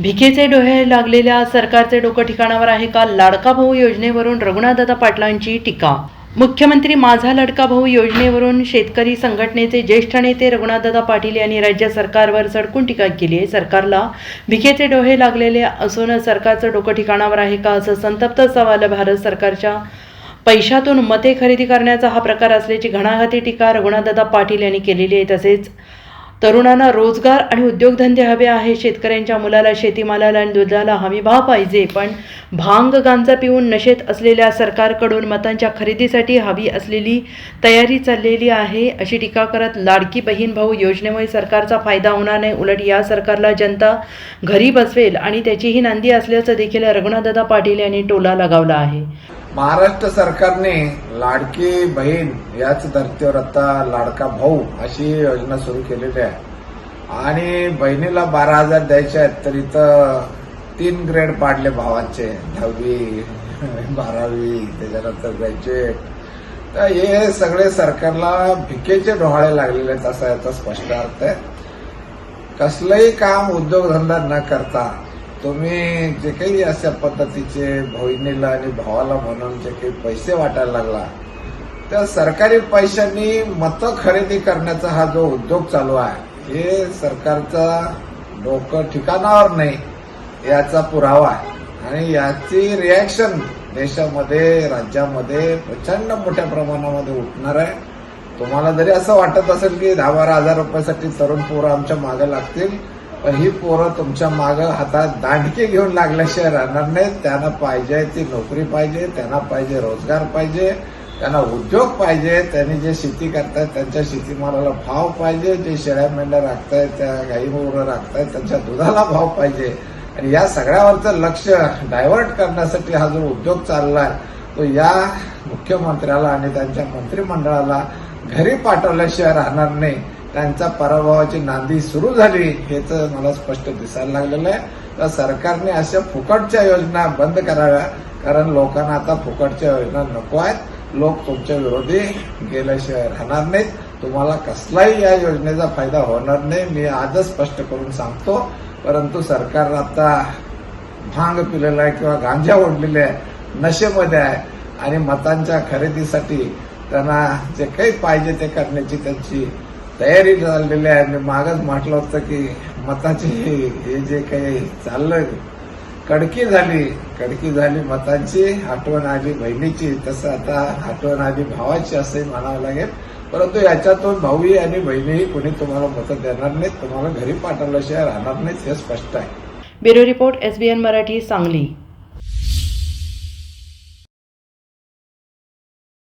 भिकेचे डोहे लागलेल्या सरकारचे डोकं ठिकाणावर आहे का? लाडका भाऊ योजनेवरून रघुनाथदादा पाटलांची टीका. मुख्यमंत्री माझा लडका भाऊ योजनेवरून शेतकरी संघटनेचे ज्येष्ठ नेते रघुनाथदादा पाटील यांनी राज्य सरकारवर सडकून टीका केली आहे. सरकारला भिकेचे डोहे लागलेले असून सरकारचं डोकं ठिकाणावर आहे का असं संतप्त सवाल भारत सरकारच्या पैशातून मते खरेदी करण्याचा हा प्रकार असल्याची घणाघाती टीका रघुनाथदादा पाटील यांनी केलेली आहे. तसेच तरुणांना रोजगार आणि उद्योगधंदे हवे आहे. शेतकऱ्यांच्या मुलाला शेतीमालाला आणि दुधाला हमी भाव पाहिजे पण भांग गांजा पिऊन नशेत असलेल्या सरकारकडून मतांच्या खरेदीसाठी हवी असलेली तयारी चाललेली आहे. अशी टीका करत लाडकी बहीण भाऊ योजनेमुळे सरकारचा फायदा होणार नाही. उलट या सरकारला जनता घरी बसवेल आणि त्याचीही नांदी असल्याचं देखील रघुनाथदादा पाटील यांनी टोला लगावला आहे. महाराष्ट्र सरकारने लाडकी बहीण याच धर्तीवर आता लाडका भाऊ अशी योजना सुरू केलेली आहे. आणि बहिणीला बारा हजार द्यायचे आहेत तर इथं तीन ग्रेड पाडले भावाचे. दहावी बारावी त्याच्यानंतर ग्रॅज्युएट तर हे सगळे सरकारला भिकेचे डोहाळे लागलेले आहेत असा याचा स्पष्ट अर्थ आहे. कसलंही काम उद्योगधंदा न करता तुम्ही जे काही अशा पद्धतीचे बहिणीला आणि भावाला म्हणून जे काही पैसे वाटायला लागला त्या सरकारी पैशांनी मतं खरेदी करण्याचा हा जो उद्योग चालू आहे हे सरकारचा डोकं ठिकाणावर नाही याचा पुरावा आहे. आणि याची रिॲक्शन देशामध्ये राज्यामध्ये प्रचंड मोठ्या प्रमाणामध्ये उठणार आहे. तुम्हाला जरी असं वाटत असेल की दहा बारा हजार रुपयासाठी तरुण पोरं आमच्या मागे लागतील ही पोरं तुमच्या मागं हातात दांडके घेऊन लागल्याशिवाय राहणार नाहीत. त्यांना पाहिजे ती नोकरी पाहिजे त्यांना पाहिजे रोजगार पाहिजे त्यांना उद्योग पाहिजे त्यांनी जे शेती करतायत त्यांच्या शेतीमालाला भाव पाहिजे जे शेळ्या मेंढ्या राखतायत त्या गाई मोरं राखतायत त्यांच्या दुधाला भाव पाहिजे. आणि या सगळ्यावरचं लक्ष डायव्हर्ट करण्यासाठी हा जो उद्योग चाललाय तो या मुख्यमंत्र्याला आणि त्यांच्या मंत्रिमंडळाला घरी पाठवल्याशिवाय राहणार नाही. त्यांच्या पराभवाची नांदी सुरू झाली हेच मला स्पष्ट दिसायला लागलेलं आहे. तर सरकारने अशा फुकटच्या योजना बंद कराव्या कारण लोकांना आता फुकटच्या योजना नको आहेत. लोक तुमच्या विरोधी गेल्याशिवाय राहणार नाहीत. तुम्हाला कसलाही या योजनेचा फायदा होणार नाही. मी आजच स्पष्ट करून सांगतो. परंतु सरकार आता भांग पिलेला आहे किंवा गांजा ओढलेले आहे नशेमध्ये आहे. आणि मतांच्या खरेदीसाठी त्यांना जे काही पाहिजे ते करण्याची त्यांची तयारी झालेली आहे मी मागच म्हटलं होतं की मताची हे जे काही चाललंय कडकी झाली कडकी झाली मतांची आठवण आली बहिणीची तसं आता आठवण आली भावाची असंही म्हणावं लागेल. परंतु याच्यातून भाऊही आणि बहिणीही कोणी तुम्हाला मतं देणार नाहीत तुम्हाला घरी पाठवल्याशिवाय राहणार नाहीत हे स्पष्ट आहे. Bureau report S B N Marathi Sangli.